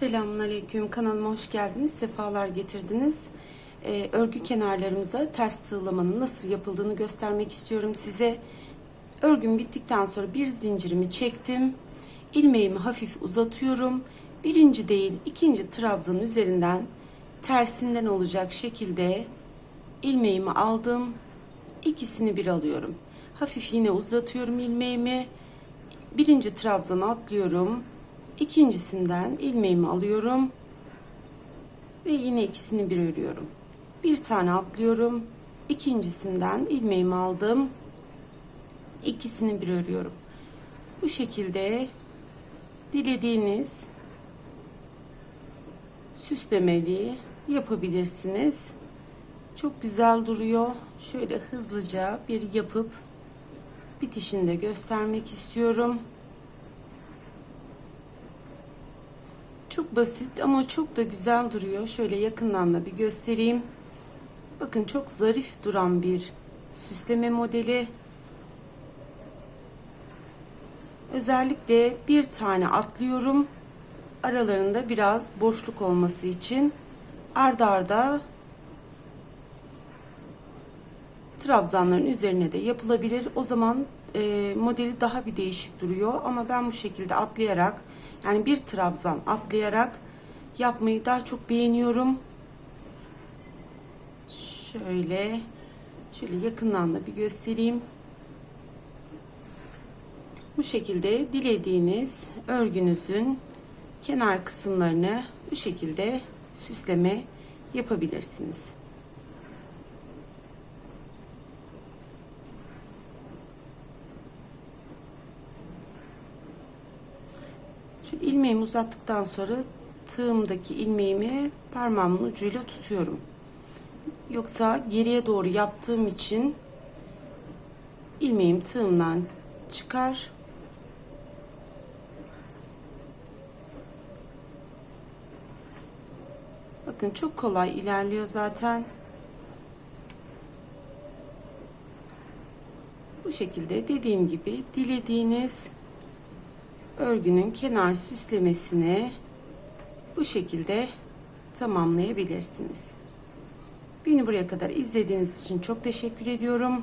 Selamun Aleyküm. Kanalıma hoş geldiniz. Sefalar getirdiniz. Ee, örgü kenarlarımıza ters tığlamanın nasıl yapıldığını göstermek istiyorum size. Örgüm bittikten sonra bir zincirimi çektim. İlmeğimi hafif uzatıyorum. Birinci değil ikinci trabzanın üzerinden tersinden olacak şekilde ilmeğimi aldım. İkisini bir alıyorum. Hafif yine uzatıyorum ilmeğimi. Birinci trabzana atlıyorum. İkincisinden ilmeğimi alıyorum. Ve yine ikisini bir örüyorum. Bir tane atlıyorum. İkincisinden ilmeğimi aldım. İkisini bir örüyorum. Bu şekilde dilediğiniz süslemeli yapabilirsiniz. Çok güzel duruyor. Şöyle hızlıca bir yapıp bitişini de göstermek istiyorum. Basit ama çok da güzel duruyor. Şöyle yakından da bir göstereyim. Bakın çok zarif duran bir süsleme modeli. Özellikle bir tane atlıyorum. Aralarında biraz boşluk olması için ardarda arda trabzanların üzerine de yapılabilir. O zaman e, modeli daha bir değişik duruyor. Ama ben bu şekilde atlayarak yani bir trabzan atlayarak yapmayı daha çok beğeniyorum. Şöyle şöyle yakından da bir göstereyim. Bu şekilde dilediğiniz örgünüzün kenar kısımlarını bu şekilde süsleme yapabilirsiniz. Şu ilmeğimi uzattıktan sonra tığımdaki ilmeğimi parmağımın ucuyla tutuyorum. Yoksa geriye doğru yaptığım için ilmeğim tığımdan çıkar. Bakın çok kolay ilerliyor zaten. Bu şekilde dediğim gibi dilediğiniz örgünün kenar süslemesini bu şekilde tamamlayabilirsiniz. Beni buraya kadar izlediğiniz için çok teşekkür ediyorum.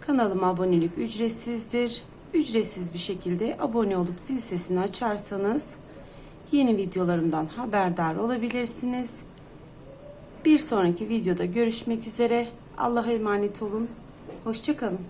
Kanalıma abonelik ücretsizdir. Ücretsiz bir şekilde abone olup zil sesini açarsanız yeni videolarımdan haberdar olabilirsiniz. Bir sonraki videoda görüşmek üzere. Allah'a emanet olun. Hoşçakalın.